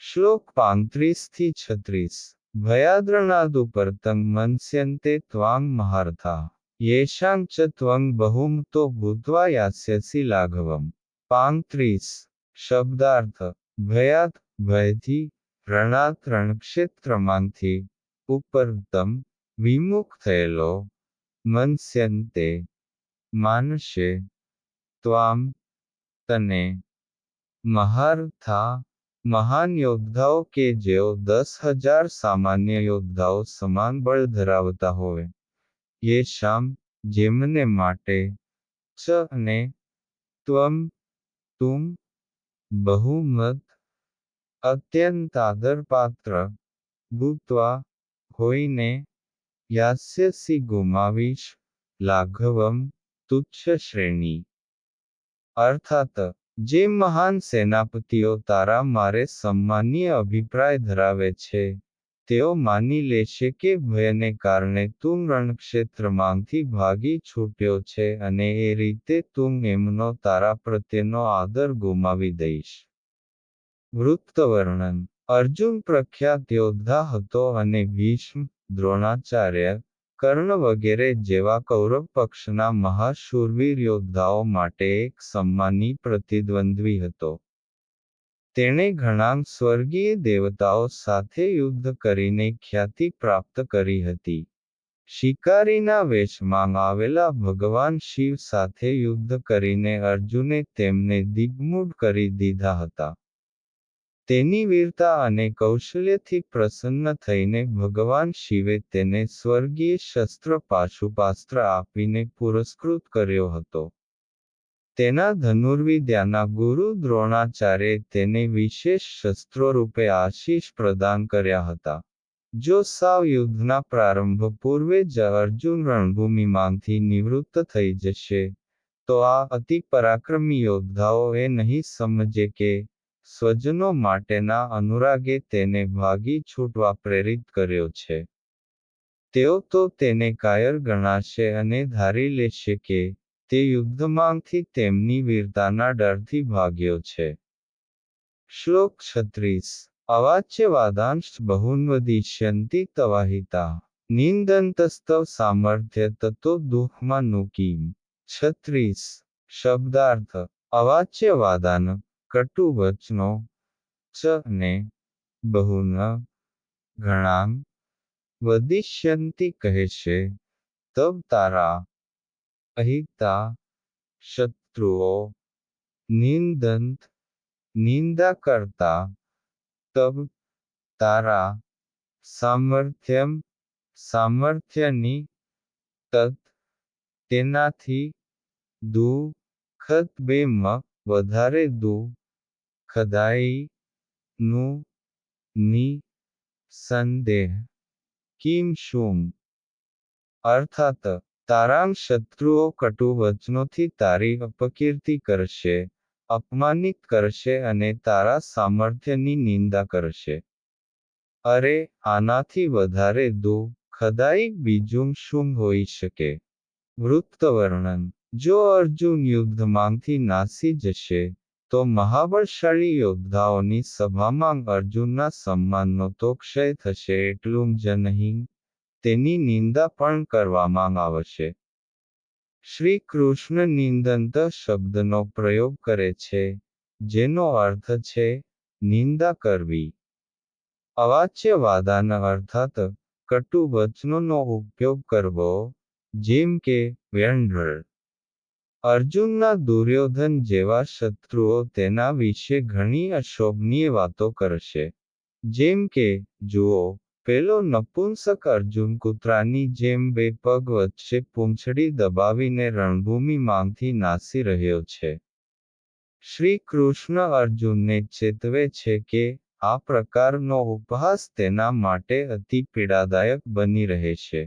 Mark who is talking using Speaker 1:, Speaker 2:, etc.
Speaker 1: શ્લોક પાંત્રીસ થી છત્રીસ ભયાદ્રણાદુપર્તંગ મન્સ્યન્તે ત્વાંગ મહાર્થા યેષાં ચ ત્વંગ બહુમતો ભૂત્વા યાસ્યસી લાઘવમ પાંત્રીસ શબ્દાર્થ ભયાત ભયથી રણાત રણક્ષેત્રમાંથી ઉપરતમ વિમુખ થયેલો મન્સ્યન્તે માનશે ત્વામ તને મહારથા મહાન યોદ્ધાઓ કે જેઓ દસ હજાર સામાન્ય યોદ્ધાઓ સમાન બળ ધરાવતા હોય યેશામ જેમને માટે ચ અને ત્વમ તુમ બહુમત અત્યંત આદરપાત્ર ભૂત્વા હોઈને યાસ્યસી ગુમાવીશ લાઘવમ તુચ્છ શ્રેણી અર્થાત જે મહાન સેનાપતિઓ તારા મારે સન્માનીય અભિપ્રાય ધરાવે છે, તેઓ માની લેશે કે ભયને કારણે તું રણક્ષેત્રમાંથી ભાગી છૂટ્યો છે અને એ રીતે તું એમનો તારા પ્રત્યેનો આદર ગુમાવી દઈશ. વૃત્તવર્ણન. અર્જુન પ્રખ્યાત યોદ્ધા હતો અને ભીષ્મ, દ્રોણાચાર્ય કર્ણ વગેરે જેવા કૌરવ પક્ષના મહાશૂરવીર યોદ્ધાઓ માટે એક સન્માની પ્રતિદ્વંદ્વી હતો. તેણે ઘણા સ્વર્ગીય દેવતાઓ સાથે યુદ્ધ કરીને ખ્યાતિ પ્રાપ્ત કરી હતી. શિકારીના વેશમાં આવેલા ભગવાન શિવ સાથે યુદ્ધ કરીને અર્જુને તેમને દિગ્મૂઢ કરી દીધા હતા. તેની વીરતા અને કૌશલ્યથી પ્રસન્ન થઈને ભગવાન શિવે તેને સ્વર્ગીય શસ્ત્ર પાશુપાસ્ત્ર આપીને પુરસ્કૃત કર્યો હતો. તેના ધનુર્વિદ્યાના ગુરુ દ્રોણાચાર્ય તેને વિશેષ શસ્ત્રો રૂપે આશીષ પ્રદાન કર્યા હતા. જો સાવ યુદ્ધના પ્રારંભ પૂર્વે જ અર્જુન રણભૂમિમાંથી નિવૃત્ત થઈ જશે, તો આ અતિ પરાક્રમી યોદ્ધાઓ એ નહીં સમજે કે સ્વજનો માટેના અનુરાગે તેને ભાગી છૂટવા પ્રેરિત કર્યો છે. તેઓ તો તેને કાયર ગણાશે અને ધારી લેશે કે તે યુદ્ધમાંથી તેમની વીરતાના ડરથી ભાગ્યો છે. શ્લોક છત્રીસ. અવાચ્યવાદાંશ બહુન્વદિશ્યંતિ તવાહિતા. નિંદંતસ્તવ સામર્થ્ય તતો દુઃખમાં નુકીમ. છત્રીસ. શબ્દાર્થ. અવાચ્યવાદાન. કટુ વચનો ચ ને બહુન ઘણાં વદિષ્યંતી કહેશે તબ તારા અહિતા શત્રુઓ નિંદંત નિંદા કરતા, તબ તારા સામર્થ્યમ સામર્થ્યની તત તેનાથી દુઃખત બેમ વધારે દુઃખ ખદાઈ નું ની સંદેહ. કિમ શું અર્થાત તારામ શત્રુઓ કટુ વચનોથી તારી અપકીર્તિ કરશે, અપમાનિત કરશે અને તારા સામર્થ્યની નિંદા કરશે. અરે, આનાથી વધારે દુઃખદાયી બીજું શું હોઈ શકે? વૃત્તવર્ણન. જો અર્જુન યુદ્ધમાંથી નાસી જશે તો મહાબળશાળી યોદ્ધાઓની સભામાં અર્જુનના સન્માનનો તો ક્ષય થશે એટલું જ નહીં, તેની નિંદા પણ કરવામાં આવશે. શ્રી કૃષ્ણ નિંદંત શબ્દનો પ્રયોગ કરે છે, જેનો અર્થ છે, નિંદા કરવી. અવાચ્ય વાદાન અર્થાત કટુ વચનોનો ઉપયોગ કરવો, જેમ કે, વ્યંઢળ. અર્જુનના દુર્યોધન જેવા શત્રુઓ તેના વિશે ઘણી અશોભનીય વાતો કરશે. જેમ કે, જુઓ, પેલો નપુંસક અર્જુન કૂતરાની જેમ બે પગ વચ્ચે પૂંછડી દબાવીને રણભૂમિમાંથી નાસી રહ્યો છે. શ્રી કૃષ્ણ અર્જુનને ચેતવે છે કે, આ પ્રકારનો ઉપહાસ તેના માટે અતિ પીડાદાયક બની રહેશે